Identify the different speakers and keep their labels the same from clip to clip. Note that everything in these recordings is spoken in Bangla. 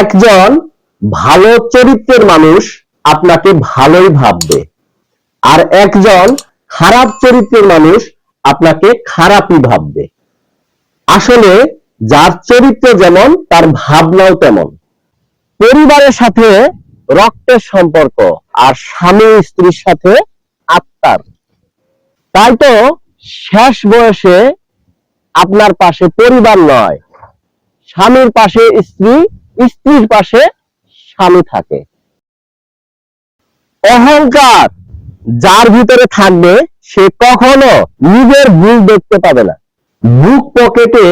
Speaker 1: একজন ভালো চরিত্রের মানুষ আপনাকে ভালোই ভাববে। আর একজন খারাপ চরিত্রের মানুষ আপনাকে খারাপই ভাববে। আসলে যার চরিত্র যেমন, তার ভাবনাও তেমন। পরিবারের সাথে রক্তের সম্পর্ক আর স্বামী স্ত্রীর সাথে আত্মার। তাই তো শেষ বয়সে আপনার পাশে পরিবার নয়, স্বামীর পাশে স্ত্রী স্ত্রীর পাশে স্বামী থাকে। অহংকার যার ভিতরে থাকবে, সে কখনো নিজের ভুল দেখতে পাবে না। বুক পকেটে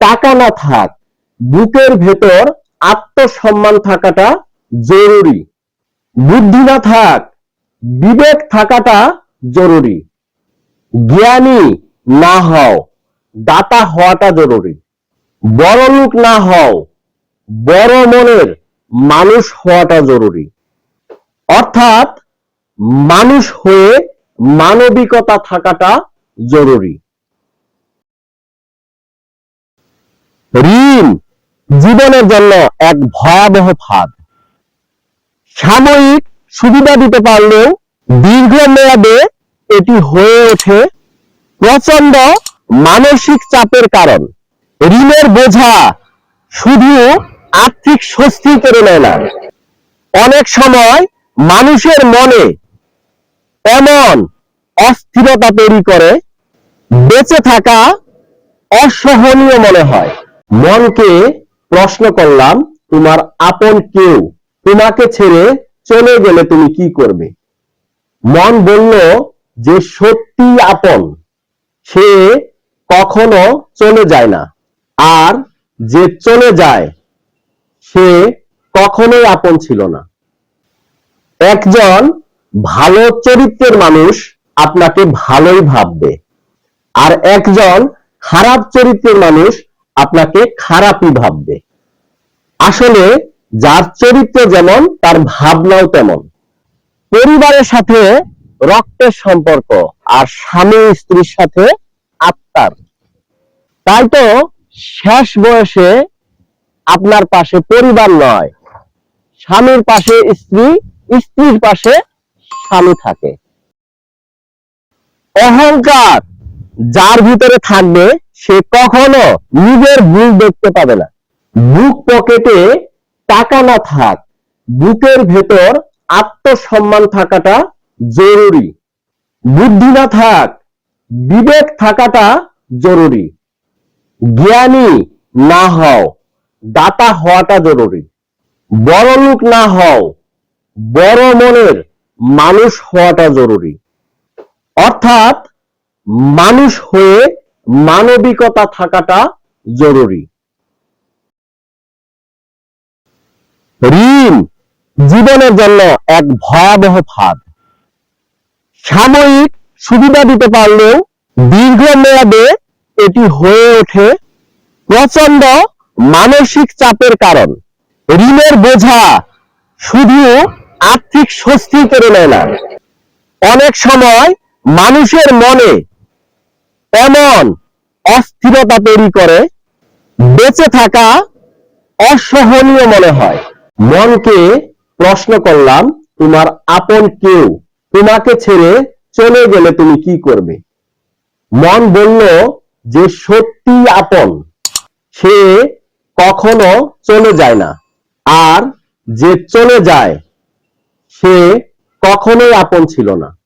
Speaker 1: টাকা না থাক, বুকের ভেতর আত্মসম্মান থাকাটা জরুরি। বুদ্ধি না থাক, বিবেক থাকাটা জরুরি। জ্ঞানী না হও, দাতা হওয়াটা জরুরি। বড় লোক না হও বড় মনের মানুষ হওয়াটা জরুরি। অর্থাৎ মানুষ হয়ে মানবিকতা থাকাটা জরুরি। ঋণ জীবনের জন্য এক ভয়াবহ ফাঁদ। সাময়িক সুবিধা দিতে পারলেও দীর্ঘ মেয়াদে এটি হয়ে ওঠে প্রচণ্ড মানসিক চাপের কারণ। ঋণের বোঝা শুধু আর্থিক স্বস্তি করে নেয় না। অনেক সময় মানুষের মনে এমন অস্থিরতা তৈরি করে, বেঁচে থাকা অসহনীয় মনে হয়। মনকে প্রশ্ন করলাম, তোমার আপন কেউ তোমাকে ছেড়ে চলে গেলে তুমি কি করবে? মন বলল যে সত্যি আপন, সে কখনো চলে যায় না। আর যে চলে যায় সে কখনোই আপন ছিল না। একজন ভালো চরিত্রের মানুষ আপনাকে ভালোই ভাববে। আর একজন খারাপ চরিত্রের মানুষ আপনাকে খারাপই ভাববে। আসলে যার চরিত্র যেমন, তার ভাবনাও তেমন। পরিবারের সাথে রক্তের সম্পর্ক আর স্বামী স্ত্রীর সাথে আত্মার। তাই তো শেষ বয়সে আপনার পাশে পরিবার নয়, স্বামীর পাশে স্ত্রী, স্ত্রীর পাশে স্বামী থাকে। অহংকার যার ভিতরে থাকবে, সে কখনো নিজের ভুল দেখতে পাবে না। বুক পকেটে টাকা না থাক, বুকের ভেতর আত্মসম্মান থাকাটা জরুরি। বুদ্ধি না থাক, বিবেক থাকাটা জরুরি। জ্ঞানী না হও দাতা হওয়াটা জরুরি। বড় লোক না হও, বড় মনের মানুষ হওয়াটা জরুরি। অর্থাৎ মানুষ হয়ে মানবিকতা থাকাটা জরুরি। ঋণ জীবনের জন্য এক ভয়াবহ ফাঁদ। সাময়িক সুবিধা দিতে পারলেও দীর্ঘ মেয়াদে এটি হয়ে ওঠে প্রচণ্ড মানসিক চাপের কারণ। ঋণের বোঝা শুধু আর্থিক স্বস্তি করে নেয় না। অনেক সময় মানুষের মনে এমন অস্থিরতা তৈরি করে, বেঁচে থাকা অসহনীয় মনে হয়। মনকে প্রশ্ন করলাম, তোমার আপন কেউ তোমাকে ছেড়ে চলে গেলে তুমি কি করবে? মন বলল যে সত্যি আপন। সে কখনো চলে যায় না। আর যে চলে যায় সে কখনোই আপন ছিল না।